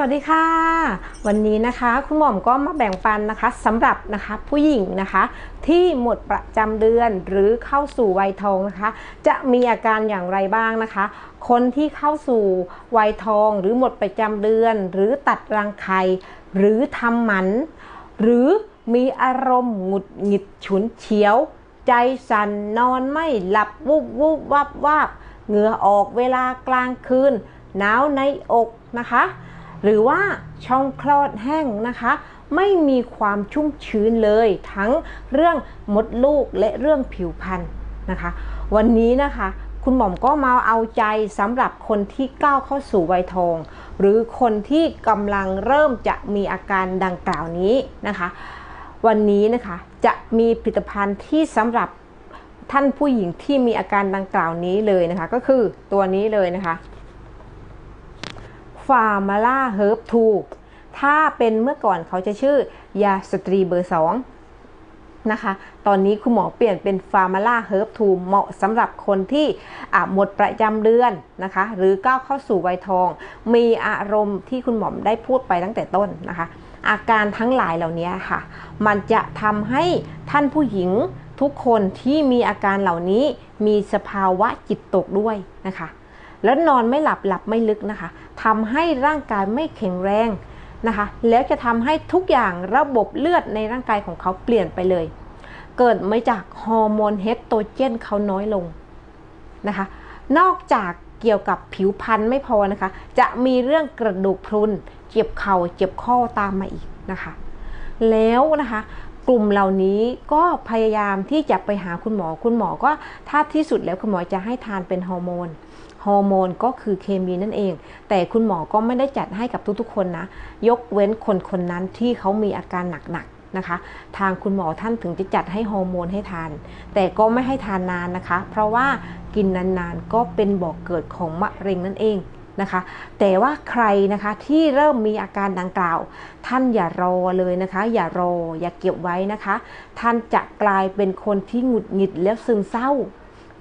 วัสดีค่ะ วันนี้นะคะคุณหม่อมก็มาแบ่งปันนะคะสำหรับนะคะผู้หญิงนะคะ ที่หมดประจำเดือนหรือเข้าสู่วัยทองนะคะ จะมีอาการอย่างไรบ้างนะคะ คนที่เข้าสู่วัยทองหรือหมดประจำเดือน หรือตัดรังไข่หรือทำหมัน หรือมีอารมณ์หงุดหงิดฉุนเฉียว ใจสั่นนอนไม่หลับวูบวูบวับวับเหงื่อออกเวลากลางคืนหนาวในอกนะคะ หรือว่าช่องคลอดแห้งนะคะ ไม่มีความชุ่มชื้นเลย ทั้งเรื่องมดลูกและเรื่องผิวพรรณนะคะ วันนี้นะคะคุณหม่อมก็มาเอาใจสำหรับคนที่ก้าวเข้าสู่วัยทอง หรือคนที่กำลังเริ่มจะมีอาการดังกล่าวนี้นะคะ วันนี้นะคะจะมีผลิตภัณฑ์ที่สำหรับท่านผู้หญิงที่มีอาการดังกล่าวนี้เลยนะคะ ก็คือตัวนี้เลยนะคะ ฟาร์มาล่าเฮิร์บทูถ้าเป็นเมื่อก่อนเขาจะชื่อยาสตรีเบอร์สองนะคะ ตอนนี้คุณหมอเปลี่ยนเป็นฟาร์มาล่าเฮิร์บทูเหมาะสำหรับคนที่หมดประจำเดือนนะคะ หรือก้าวเข้าสู่วัยทอง มีอารมณ์ที่คุณหมอได้พูดไปตั้งแต่ต้นนะคะ อาการทั้งหลายเหล่านี้ค่ะ มันจะทำให้ท่านผู้หญิงทุกคนที่มีอาการเหล่านี้มีสภาวะจิตตกด้วยนะคะ แล้วนอนไม่หลับหลับไม่ลึกนะคะทำให้ร่างกายไม่แข็งแรงนะคะ แล้วจะทำให้ทุกอย่างระบบเลือดในร่างกายของเขาเปลี่ยนไปเลย เกิดมาจากฮอร์โมนเฮสโตรเจนเขาน้อยลงนะคะ นอกจากเกี่ยวกับผิวพรรณไม่พอนะคะ จะมีเรื่องกระดูกพรุน เจ็บเข่า เจ็บข้อตามมาอีกนะคะ แล้วนะคะกลุ่มเหล่านี้ก็พยายามที่จะไปหาคุณหมอ คุณหมอก็ถ้าที่สุดแล้วคุณหมอจะให้ทานเป็นฮอร์โมน ฮอร์โมนก็คือเคมีนั่นเอง แต่คุณหมอก็ไม่ได้จัดให้กับทุกๆ คนนะ ยกเว้นคนคนนั้นที่เขามีอาการหนักๆนะคะ ทางคุณหมอท่านถึงจะจัดให้ฮอร์โมนให้ทาน แต่ก็ไม่ให้ทานนานนะคะ เพราะว่ากินนานๆก็เป็นบ่อกเกิดของมะเร็งนั่นเองนะคะแต่ว่าใครนะคะที่เริ่มมีอาการดังกล่าว ท่านอย่ารอเลยนะคะ อย่ารออย่าเก็บไว้นะคะ ท่านจะกลายเป็นคนที่หงุดหงิดแล้วซึมเศร้า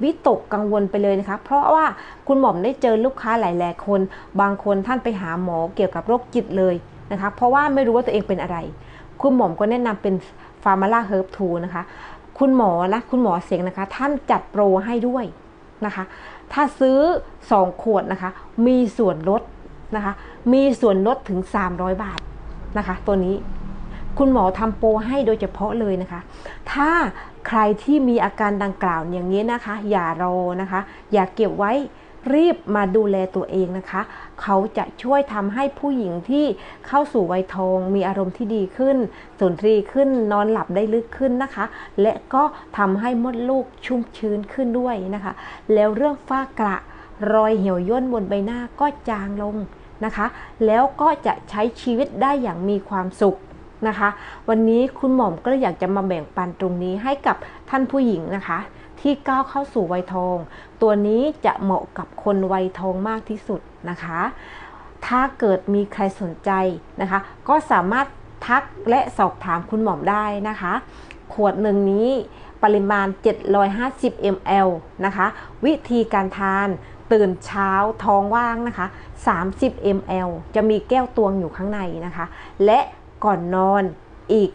วิตกกังวลไปเลยนะคะ เพราะว่าคุณหม่อมได้เจอลูกค้าหลาย ๆ คน บางคนท่านไปหาหมอเกี่ยวกับโรคจิตเลยนะคะ เพราะว่าไม่รู้ว่าตัวเองเป็นอะไร คุณหม่อมก็แนะนำเป็นฟาร์มาล่าเฮิร์บทูนะคะ คุณหมอนะคุณหมอเสียงนะคะ ท่านจัดโปรให้ด้วยนะคะ ถ้าซื้อ 2 ขวดนะคะ มีส่วนลดนะคะ มีส่วนลดถึง 300 บาทนะคะ ตัวนี้ คุณหมอทำโปรให้โดยเฉพาะเลยนะคะ ถ้าใครที่มีอาการดังกล่าวอย่างนี้นะคะ อย่ารอนะคะ อย่าเก็บไว้รีบมาดูแลตัวเองนะคะ เขาจะช่วยทำให้ผู้หญิงที่เข้าสู่วัยทอง มีอารมณ์ที่ดีขึ้นสุนทรีขึ้น นอนหลับได้ลึกขึ้นนะคะ และก็ทำให้มดลูกชุ่มชื้นขึ้นด้วยนะคะ แล้วเรื่องฝ้ากระรอยเหี่ยวย่นบนใบหน้าก็จางลงนะคะ แล้วก็จะใช้ชีวิตได้อย่างมีความสุข นะคะ วันนี้คุณหม่อมก็อยากจะมาแบ่งปันตรงนี้ให้กับท่านผู้หญิงนะคะ ที่ก้าวเข้าสู่วัยทอง ตัวนี้จะเหมาะกับคนวัยทองมากที่สุดนะคะ ถ้าเกิดมีใครสนใจนะคะ ก็สามารถทักและสอบถามคุณหม่อมได้นะคะ ขวดหนึ่งนี้ปริมาณ 750 ml นะคะ วิธีการทานตื่นเช้าท้องว่างนะคะ 30 ml จะมีแก้วตวงอยู่ข้างในนะคะ และ ก่อนนอนอีก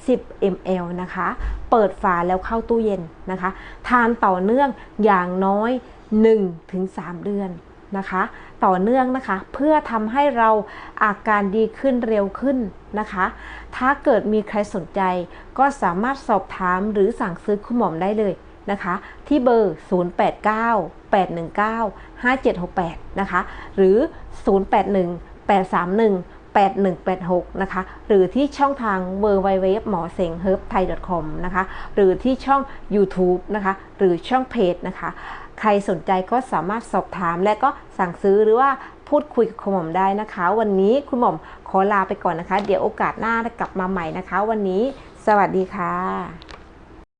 30 ml นะคะ เปิดฝาแล้วเข้าตู้เย็นนะคะ ทานต่อเนื่องอย่างน้อย 1-3 เดือนนะคะ ต่อเนื่องนะคะ เพื่อทำให้เราอาการดีขึ้นเร็วขึ้นนะคะ ถ้าเกิดมีใครสนใจก็สามารถสอบถามหรือสั่งซื้อคุณหมอมได้เลยนะคะ ที่เบอร์ 089 819 5768 นะคะ หรือ 081 831 8186 นะคะ หรือที่ช่องทาง w w w หมอเสงเฮิร์บไทย .com นะคะ หรือที่ช่อง YouTube นะคะ หรือช่องเพจนะคะ ใครสนใจก็สามารถสอบถามและก็สั่งซื้อหรือว่าพูดคุยกับคุณหม่อมได้นะคะ วันนี้คุณหม่อมขอลาไปก่อนนะคะ เดี๋ยวโอกาสหน้ากลับมาใหม่นะคะ วันนี้ สวัสดีค่ะ